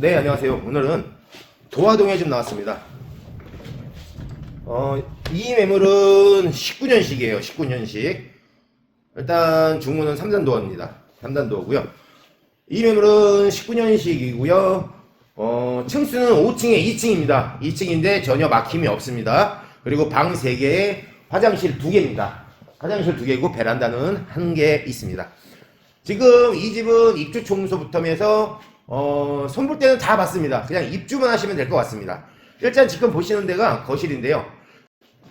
네, 안녕하세요. 오늘은 도화동에 좀 나왔습니다. 어, 이 매물은 19년식이에요. 19년식. 일단 중문은 3단 도어입니다. 3단 도어고요. 이 매물은 19년식이고요. 어, 층수는 5층에 2층입니다. 2층인데 전혀 막힘이 없습니다. 그리고 방 3개에 화장실 2개입니다. 화장실 2개고 베란다는 1개 있습니다. 지금 이 집은 입주 청소부터 해서 어, 손볼 때는 다 봤습니다. 그냥 입주만 하시면 될 것 같습니다. 일단 지금 보시는 데가 거실인데요.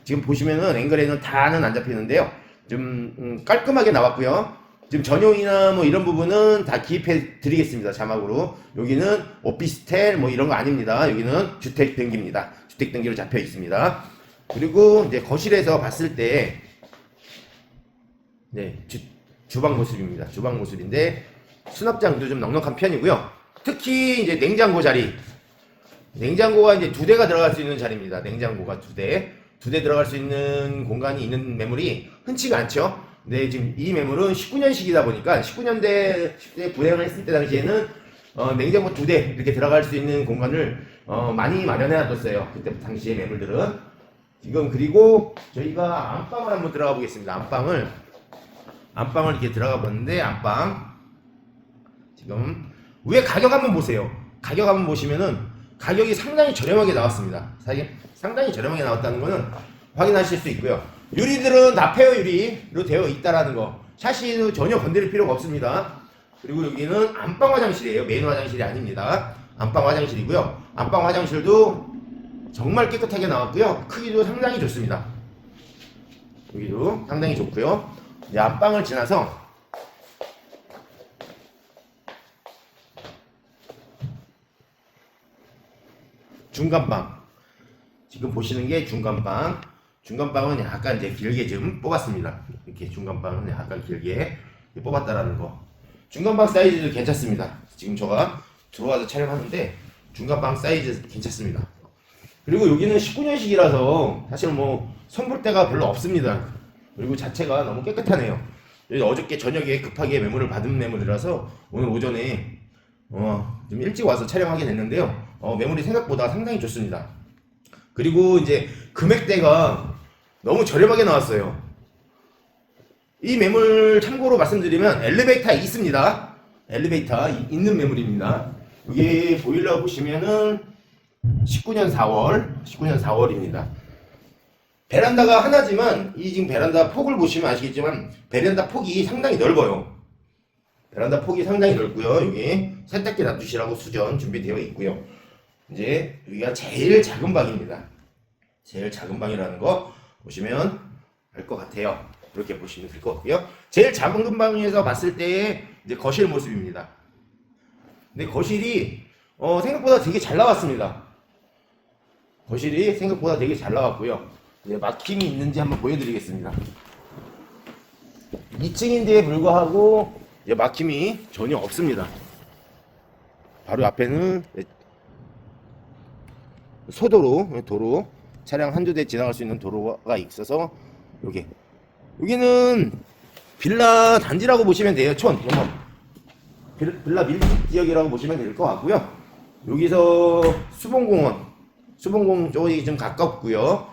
지금 보시면은 앵글에는 다는 안 잡히는데요. 좀 음, 깔끔하게 나왔고요. 지금 전용이나 뭐 이런 부분은 다 기입해 드리겠습니다. 자막으로. 여기는 오피스텔 뭐 이런 거 아닙니다. 여기는 주택 등기입니다. 주택 등기로 잡혀 있습니다. 그리고 이제 거실에서 봤을 때 네, 주, 주방 모습입니다. 주방 모습인데 수납장도 좀 넉넉한 편이고요. 특히 이제 냉장고 자리. 냉장고가 이제 두 대가 들어갈 수 있는 자리입니다. 냉장고가 두 대. 두 대 들어갈 수 있는 공간이 있는 매물이 흔치가 않죠. 근데 지금 이 매물은 19년식이다 보니까 19년대 10대 분양을 했을 때 당시에는 어, 냉장고 두 대 이렇게 들어갈 수 있는 공간을 어, 많이 마련해 놨었어요. 그때 당시에 매물들은. 지금 그리고 저희가 안방을 한번 들어가 보겠습니다. 안방을 안방을 이렇게 들어가 봤는데 안방 지금 위에 가격 한번 보세요. 가격 한번 보시면은 가격이 상당히 저렴하게 나왔습니다. 사실 상당히 저렴하게 나왔다는 거는 확인하실 수 있고요. 유리들은 다 페어 유리로 되어 있다라는 거. 샤시도 전혀 건드릴 필요가 없습니다. 그리고 여기는 안방 화장실이에요. 메인 화장실이 아닙니다. 안방 화장실이고요. 안방 화장실도 정말 깨끗하게 나왔고요. 크기도 상당히 좋습니다. 여기도 상당히 좋고요. 이제 안방을 지나서 중간방. 지금 보시는 게 중간방. 중간방은 약간 이제 길게 좀 뽑았습니다. 이렇게 중간방은 약간 길게 뽑았다라는 거. 중간방 사이즈도 괜찮습니다. 지금 저가 들어와서 촬영하는데 중간방 사이즈 괜찮습니다. 그리고 여기는 19년식이라서 사실 뭐 선불대가 별로 없습니다. 그리고 자체가 너무 깨끗하네요. 어저께 저녁에 급하게 매물을 받은 매물이라서 오늘 오전에 어, 좀 일찍 와서 촬영하게 됐는데요. 어, 매물이 생각보다 상당히 좋습니다. 그리고 이제 금액대가 너무 저렴하게 나왔어요. 이 매물 참고로 말씀드리면 엘리베이터 있습니다. 엘리베이터 이- 있는 매물입니다. 이게 보일러 보시면은 19년 4월, 19년 4월입니다. 베란다가 하나지만 이 지금 베란다 폭을 보시면 아시겠지만 베란다 폭이 상당히 넓어요. 베란다 폭이 상당히 넓고요. 여기 세탁기 놔두시라고 수전 준비되어 있고요. 이제 여기가 제일 작은 방입니다. 제일 작은 방이라는 거 보시면 알 것 같아요. 그렇게 보시면 될 것 같고요. 제일 작은 방에서 봤을 때의 이제 거실 모습입니다. 근데 거실이 어, 생각보다 되게 잘 나왔습니다. 거실이 생각보다 되게 잘 나왔고요. 이제 막힘이 있는지 한번 보여드리겠습니다. 2층인데에 불구하고 막힘이 전혀 없습니다. 바로 앞에는 소도로, 도로, 차량 한두 대 지나갈 수 있는 도로가 있어서 여기 여기는 빌라 단지라고 보시면 돼요. 촌, 뭐 빌- 빌라 밀집 지역이라고 보시면 될 것 같고요. 여기서 수봉공원, 수봉공 쪽이 좀 가깝고요.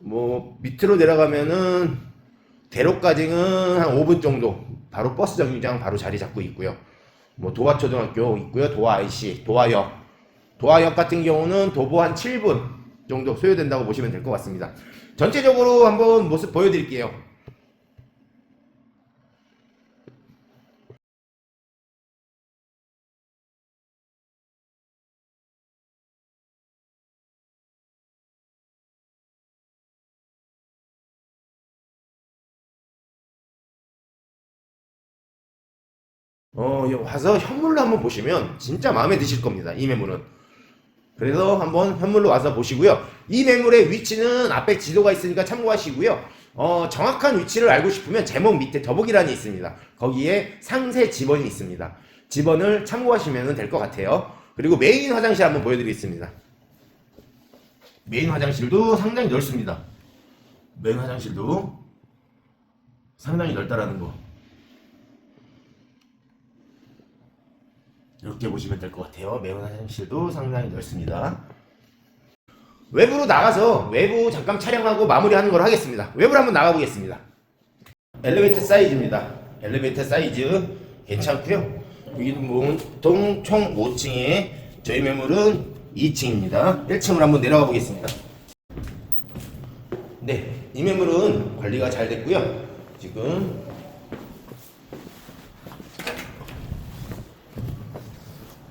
뭐 밑으로 내려가면은 대로까지는 한 5분 정도 바로 버스 정류장 바로 자리 잡고 있고요. 뭐 도화초등학교 있고요. 도화 IC, 도화역. 도화역 같은 경우는 도보 한 7분 정도 소요된다고 보시면 될 것 같습니다. 전체적으로 한번 모습 보여드릴게요. 어, 와서 현물로 한번 보시면 진짜 마음에 드실 겁니다. 이 매물은. 그래서 한번 현물로 와서 보시고요. 이 매물의 위치는 앞에 지도가 있으니까 참고하시고요. 어, 정확한 위치를 알고 싶으면 제목 밑에 더보기란이 있습니다. 거기에 상세 지번이 있습니다. 지번을 참고하시면 될 것 같아요. 그리고 메인 화장실 한번 보여드리겠습니다. 메인 화장실도 상당히 넓습니다. 메인 화장실도 상당히 넓다라는 거. 이렇게 보시면 될 것 같아요. 매운 화장실도 상당히 넓습니다. 외부로 나가서 외부 잠깐 촬영하고 마무리하는 걸 하겠습니다. 외부로 한번 나가 보겠습니다. 엘리베이터 사이즈입니다. 엘리베이터 사이즈 괜찮고요. 여기는 보통 총 5층에 저희 매물은 2층입니다. 1층으로 한번 내려가 보겠습니다. 네, 이 매물은 관리가 잘 됐고요. 지금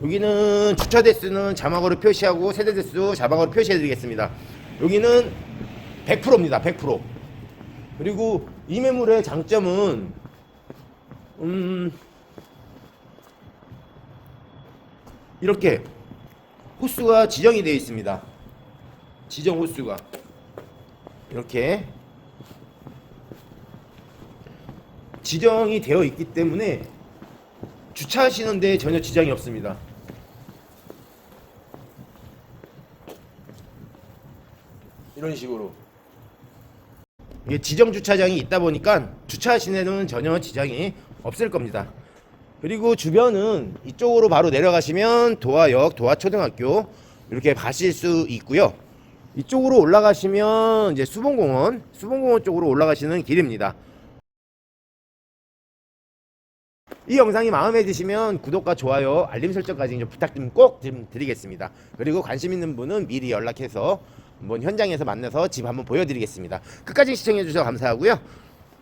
여기는 주차 대수는 자막으로 표시하고 세대 대수 자막으로 표시해 드리겠습니다. 여기는 100%입니다. 100%. 그리고 이 매물의 장점은 음 이렇게 호수가 지정이 되어 있습니다. 지정 호수가 이렇게 지정이 되어 있기 때문에 주차하시는데 전혀 지장이 없습니다. 이런 식으로 이게 지정 주차장이 있다 보니까 주차하시는 데는 전혀 지장이 없을 겁니다. 그리고 주변은 이쪽으로 바로 내려가시면 도화역, 도화초등학교 이렇게 가실 수 있고요. 이쪽으로 올라가시면 이제 수봉공원, 수봉공원 쪽으로 올라가시는 길입니다. 이 영상이 마음에 드시면 구독과 좋아요, 알림 설정까지 좀 부탁 좀꼭 드리겠습니다. 그리고 관심 있는 분은 미리 연락해서 한번 현장에서 만나서 집 한번 보여드리겠습니다. 끝까지 시청해 주셔서 감사하고요.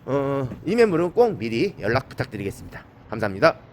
어, 이 매물은 꼭 미리 연락 부탁드리겠습니다. 감사합니다.